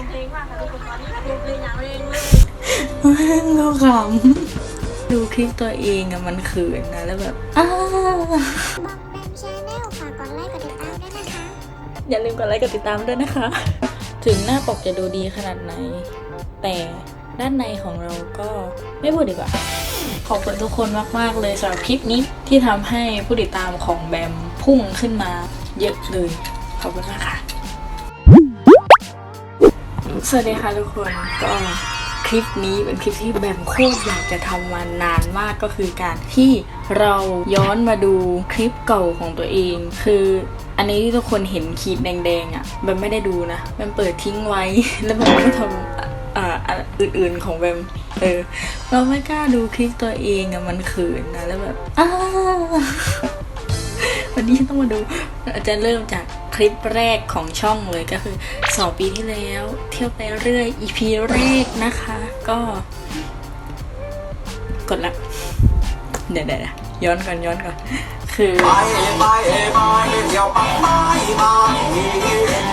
งเพลงมากค่ะทุกคนตอนนี้โครงเพลงอย่างเองเลยเราขำดูคลิปตัวเองอะมันเขินนะแล้วแบบอ้าบอมแบมชาแนลฝากกดไลค์กดติดตามด้วยนะคะ อย่าลืมกดไลค์กดติดตามด้วยนะคะ ถึงหน้าปกจะดูดีขนาดไหน แต่ด้านในของเราก็ไม่พูดดีกว่า ขอบคุณทุกคนมาก ๆ เลยสำหรับคลิปนี้ที่ทำให้ผู้ติดตามของแบมพุ่งขึ้นมาเยอะเลย ขอบคุณมากค่ะ สวัสดีค่ะทุกคนก็คลิปนี้เป็นคลิปที่แบมโคตรอยากจะทำมานานมากก็คือการที่เราย้อนมาดูคลิปเก่าของตัวเอง คืออันนี้ที่ทุกคนเห็นขีดแดงๆอะ่ะแบมไม่ได้ดูนะแบมเปิดทิ้งไว้ แล้วแบมก็ทำอ่าอื่นๆของแบมเออเราไม่กล้าดูคลิปตัวเองอะ่ะมันเขินนะแล้วแบบอ้าวันนี้ต้องมาดูอาจจะเริ่มจาก คลิปแรกของช่องเลยก็คือสองปีที่แล้ว เที่ยวไปเรื่อย EP แรกนะคะ ก็ กดละเดี๋ยวเดี๋ยวย้อนก่อนย้อนก่อน คือไปไปไปเที่ยวปักไปมาที่เรื่อง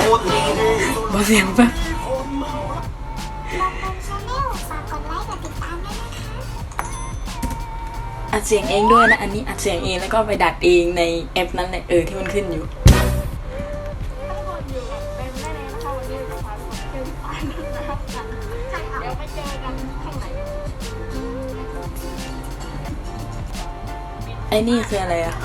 คนดีบอเสียงแป๊บบอมแบมชาแนลฝากกดไลค์กดติดตามด้วยนะคะอัดเสียงเองด้วยนะ อันนี้อัดเสียงเองแล้วก็ไปดัดเองในแอปนั้นแหละเออที่มันขึ้นอยู่ อ้นี่คืออะไรอะ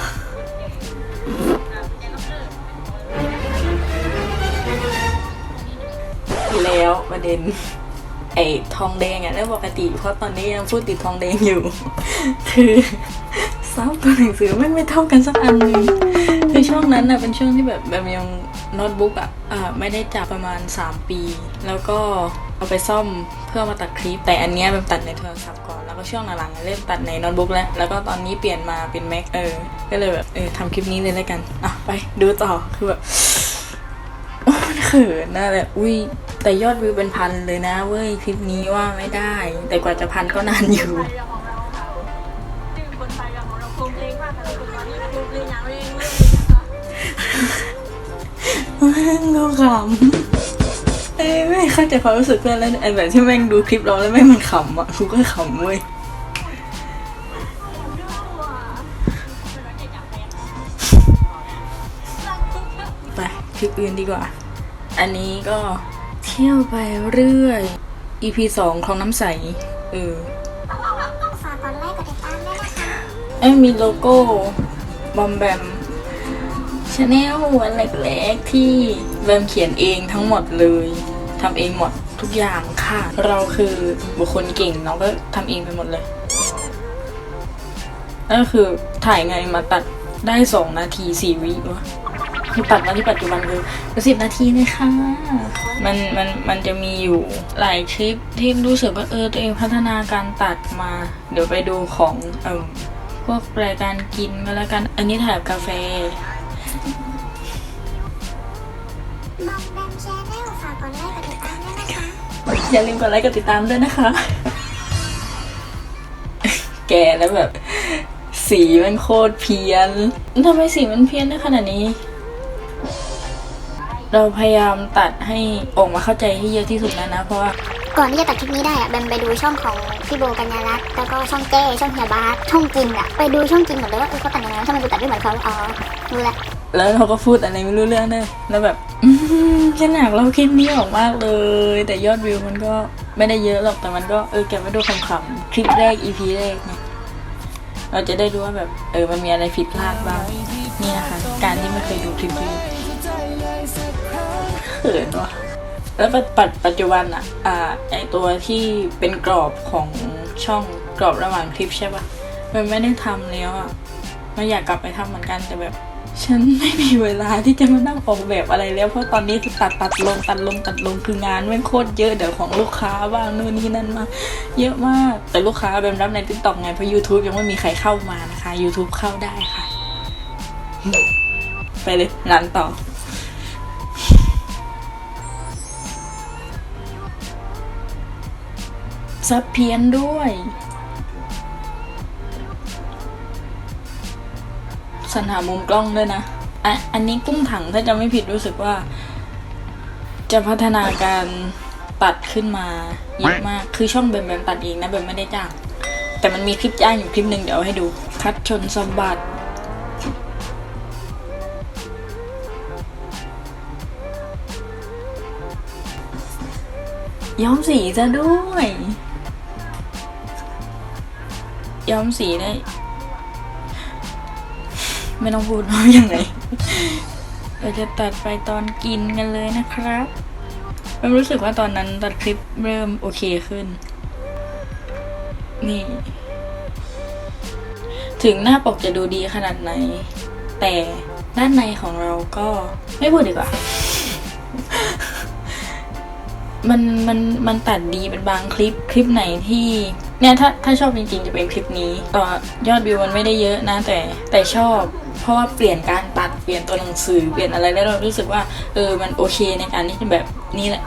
แล้วประเด็น ไอ้ทองแดงอะแล้วปกติ เพราะตอนนี้ยังพูดติดทองแดงอยู่ คือซับตัวหนังสือไม่ไม่เท่ากันสักอันนึงคือช่วงนั้นอะเป็นช่วงที่แบบแบบยังโน้ตบุ๊กอะอ่าไม่ได้จับประมาณ 3 ปี แล้วก็เอาไปซ่อมเพื่อมาตัดคลิป แต่อันเนี้ยแบบตัดในโทรศัพท์ก่อน ช่วงหลังๆเริ่มตัดในโน้ตบุ๊กแล้ว แล้วก็ตอนนี้เปลี่ยนมาเป็น Mac เออ ก็เลยแบบเออทำคลิปนี้เลยแล้วกัน อะ ไปดูต่อคือแบบโอ้มันเขินนะแบบอุ้ยแต่ยอดวิวเป็นพันเลยนะเว้ยคลิปนี้ว่าไม่ได้ แต่กว่าจะพันก็นานอยู่ไทยของเราค่ะชื่อคนไทยของเราโครงเพลงมากค่ะทุกคนตอนนี้โครงเพลงอย่างเองเลยนะคะเราขำ เอ้ยไม่เข้าใจความรู้สึกเพื่อนแล้วไอ้แบบที่แม่งดูคลิปเราแล้วแม่งมันขำอะกูก็ขำเว้ยไปคลิปอื่นดีกว่า อันนี้ก็เที่ยวไปเรื่อย EP สองคลองน้ำใส เออไอ้มีโลโก้ บอมแบมชาแนลอันเล็กๆที่แบมเขียนเองทั้งหมดเลย ทำเองหมดทุกอย่างค่ะ เราคือบุคคลเก่งเราก็ทำเองไปหมดเลยนั่นก็คือถ่ายไงมาตัดได้สองนาทีสี่วิวะคือตัดมาที่ปัจจุบันคือสิบนาทีเลยค่ะ มันมันมันจะมีอยู่หลายคลิปที่รู้สึกว่าเออตัวเองพัฒนาการตัดมา เดี๋ยวไปดูของเออพวกรายการกินก็แล้วกัน อันนี้ถ่ายกาแฟบอมแบมชาแนลฝากกดไลค์ อย่าลืมกดไลค์กดติดตามด้วยนะคะ แกแล้วแบบ สีมันโคตรเพี้ยนทำไมสีมันเพี้ยนได้ขนาดนี้ เราพยายามตัดให้ออกมาเข้าใจให้เยอะที่สุดแล้วนะ เพราะว่าก่อนที่จะตัดคลิปนี้ได้อะแบมไปดูช่องของพี่โบกัญญารัตน์แล้วก็ช่องเจ้ช่องเฮียบาสช่องกินอะไปดูช่องกินหมดเลยว่าเออเขาตัดยังไงทำไมกูตัดไม่เหมือนเขาอ๋อรู้ละ แล้วเราก็พูดอะไรไม่รู้เรื่องเลยแล้วแบบฉันอยากเล่าคลิปนี้ออกมากเลย แต่ยอดวิวมันก็ไม่ได้เยอะหรอกแต่มันก็เออเก็บไว้ดูขำๆคลิปแรก EP แรกเนี่ยเราจะได้รู้ว่าแบบเออมันมีอะไรผิดพลาดบ้างนี่นะคะการที่ไม่เคยดูคลิปนี้เขินว่ะแล้วปัจปัจจุบันอะอ่าไอตัวที่เป็นกรอบของช่องกรอบระหว่างคลิปใช่ปะมันไม่ได้ทำแล้วอะมันอยากกลับไปทำเหมือนกันแต่แบบ ฉันไม่มีเวลาที่จะมานั่งออกแบบอะไรแล้ว เพราะตอนนี้คือตัดตัดลงตัดลงตัดลงคืองานแม่งโคตรเยอะเดี๋ยวของลูกค้าบ้างนู่นนี่นั่นมา เยอะมากแต่ลูกค้าแบมรับในติ๊กต็อกไงเพราะ YouTube ยังไม่มีใครเข้ามานะคะ YouTube เข้าได้ค่ะ ไปเลยงานต่อซับเพียนด้วย สรรหามุมกล้องด้วยนะอะอันนี้กุ้งถังถ้าจะไม่ผิดรู้สึกว่า จะพัฒนาการตัดขึ้นมาเยอะมาก คือช่องเบมแบมตัดเองนะเบมไม่ได้จ้างแต่มันมีคลิปจ้างอยู่คลิปหนึ่งเดี๋ยวเอาให้ดู คัดชนสะบัดย้อมสีจะด้วย ย้อมสีได้ ไม่ต้องพูดว่าอย่างไรเราจะตัดไปตอนกินกันเลยนะครับผมรู้สึกว่าตอนนั้นตัดคลิปเริ่มโอเคขึ้น นี่ ถึงหน้าปกจะดูดีขนาดไหน แต่ด้านในของเราก็ไม่พูดดีกว่า มันมันมันตัดดีเป็นบางคลิปคลิปไหนที่เนี่ยถ้าถ้าชอบจริงๆจะเป็นคลิปนี้ ก็ยอดวิวมันไม่ได้เยอะนะแต่แต่ชอบ เพราะว่าเปลี่ยนการตัดเปลี่ยนตัวหนังสือเปลี่ยนอะไรแล้วเรารู้สึกว่าเออมันโอเคในการที่แบบนี้แหละ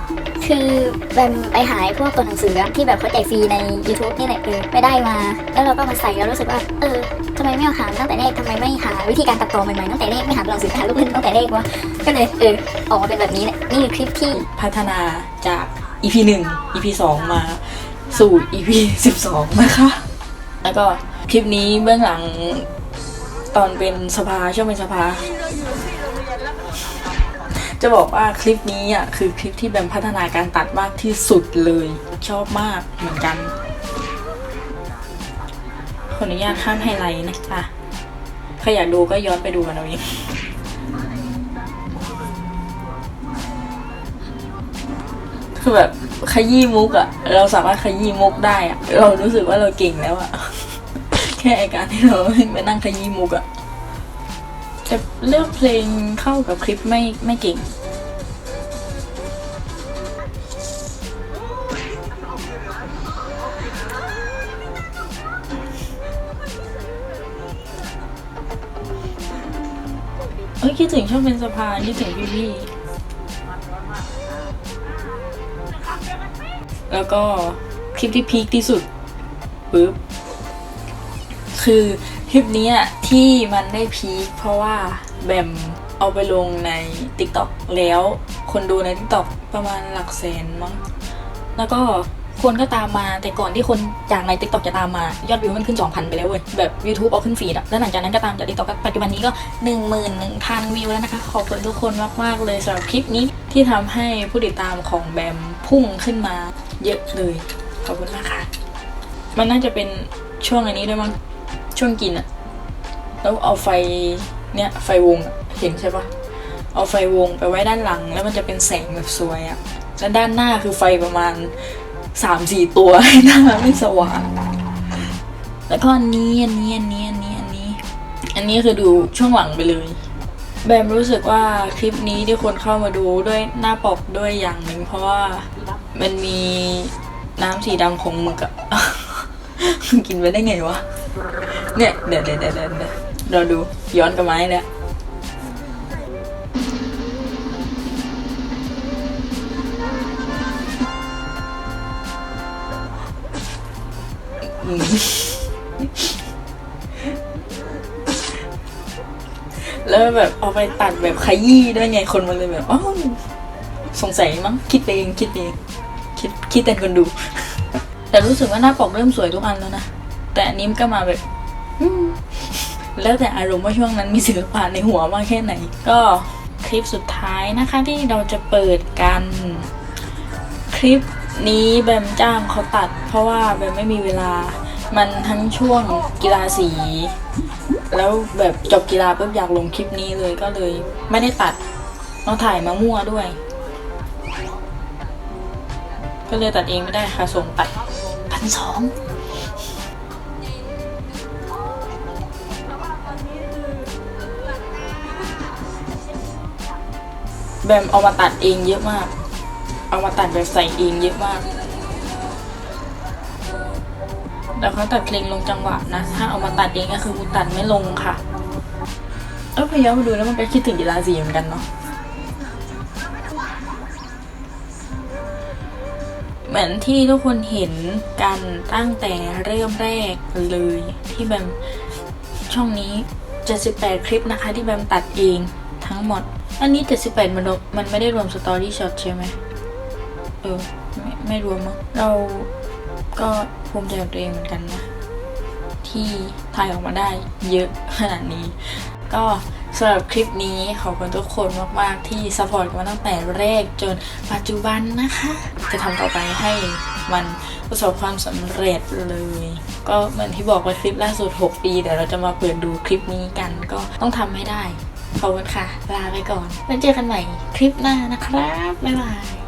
คือแบมไปหาไอ้พวกตัวหนังสือที่แบบเขาแจกฟรีใน YouTube นี่แหละเออไปได้มา แล้วเราก็มาใส่แล้วรู้สึกว่า เออทำไมไม่เอาหาตั้งแต่แรกทำไมไม่หาวิธีการตัดต่อใหม่ๆตั้งแต่แรกไม่หาตัวหนังสือหารูปเล่นตั้งแต่แรกวะก็เลยเออออกมาเป็นแบบนี้แหละนี่คือคลิปที่พัฒนาจาก EP 1 EP 2มาสู่ EP 12 นะคะ แล้วก็คลิปนี้เบื้องหลัง ตอนเป็นสภาช่วงเป็นสภา จะบอกว่าคลิปนี้อะคือคลิปที่แบมพัฒนาการตัดมากที่สุดเลยชอบมากเหมือนกันขออนุญาตข้ามไฮไลท์นะจ๊ะใครอยากดูก็ย้อนไปดูกันเอาเองคือแบบขยี้มุกอะเราสามารถขยี้มุกได้อะเรารู้สึกว่าเราเก่งแล้วอะ ค่ไอการที่เราไปนั่งขยี้มุกอะแต่เลือกเพลงเข้ากับคลิปไม่ไม่เก่ง เอ้ยคิดถึงช่องเป็นสะพานคิดถึงพี่พี่แล้วก็คลิปที่พีคที่สุดปึ๊บ คือคลิปนี้ที่มันได้พีคเพราะว่าแบมเอาไปลงใน TikTok แล้ว คนดูใน TikTok ประมาณหลักแสนมั้งแล้วก็คนก็ตามมาแต่ก่อนที่คนจากใน TikTok จะตามมายอดวิวมันขึ้น 2,000 ไปแล้วเว้ยแบบ YouTube เอาขึ้นฟีดอะแล้วหลังจากนั้นก็ตามจาก TikTok ก็ปัจจุบันนี้ก็ 11,000 วิวแล้วนะคะ ขอบคุณทุกคนมาก ๆ เลยสำหรับคลิปนี้ที่ทำให้ผู้ติดตามของแบมพุ่งขึ้นมาเยอะเลย ขอบคุณมากค่ะ มันน่าจะเป็นช่วงอันนี้ด้วยมั้ง ช่วงกินอะแล้วเอาไฟเนี่ยไฟวงเห็นใช่ปะเอาไฟวงไปไว้ด้านหลัง แล้วมันจะเป็นแสงแบบสวยอะแล้วด้านหน้าคือไฟประมาณสามสี่ตัวให้หน้าไม่สว่างแล้วก็อันนี้อันนี้อันนี้อันนี้อันนี้ อันนี้คือดูช่วงหลังไปเลย แบมรู้สึกว่าคลิปนี้ที่คนเข้ามาดูด้วยหน้าปกด้วยอย่างหนึ่งเพราะว่ามันมีน้ำสีดำของหมึกอะ มันกินไปได้ไงวะ เนี่ยเดี๋ยวเดี๋ยวเดี๋ยวเดี๋ยวเราดูย้อนกับมาให้เนี่ยแล้วแบบเอาไปตัดแบบขยี้ด้วยไงคนมันเลยแบบอ้าวสงสัยมั้งคิดเองคิดเองคิดคิดแต่คนดู แต่รู้สึกว่าหน้าปกเริ่มสวยทุกอันแล้วนะ แต่อันนี้มันก็มาแบบแล้วแต่อารมณ์ว่าช่วงนั้นมีศิลปะในหัวมากแค่ไหน ก็คลิปสุดท้ายนะคะที่เราจะเปิดกัน คลิปนี้แบมจ้างเขาตัด เพราะว่าแบมไม่มีเวลา มันทั้งช่วงกีฬาสี แล้วแบบจบกีฬาปุ๊บอยากลงคลิปนี้เลยก็เลยไม่ได้ตัดเราถ่ายมามั่วด้วย ก็เลยตัดเองไม่ได้ค่ะส่งตัดพันสองแบมเอามาตัดเองเยอะมาก เอามาตัดแบบใส่เองเยอะมากแล้วเขาตัดเพลงลงจังหวะนะ ถ้าเอามาตัดเองก็คือกูตัดไม่ลงค่ะ เออพยายามมาดูแล้วมันก็คิดถึงกีฬาสีเหมือนกันเนาะ เหมือนที่ทุกคนเห็นกันตั้งแต่เริ่มแรกเลยที่แบมช่องนี้ 78 คลิปนะคะ ที่แบมตัดเองทั้งหมด อันนี้ 78 มันมมันไม่ได้รวมสตอรี่ช็อตใช่ไหมเออไม่ไม่รวมมั้งเราก็ภูมิใจกับตัวเองเหมือนกันนะ ที่ถ่ายออกมาได้เยอะขนาดนี้ ก็สำหรับคลิปนี้ขอบคุณทุกคนมาก ๆ ที่ซัพพอร์ตกันมาตั้งแต่แรกจนปัจจุบันนะคะ จะทำต่อไปให้มันประสบความสำเร็จเลย ก็เหมือนที่บอกไปคลิปล่าสุด 6 ปี เดี๋ยวเราจะมาเปิดดูคลิปนี้กัน ก็ต้องทำให้ได้ ขอบคุณค่ะ ลาไปก่อนแล้วเจอกันใหม่คลิปหน้านะครับ บ๊ายบาย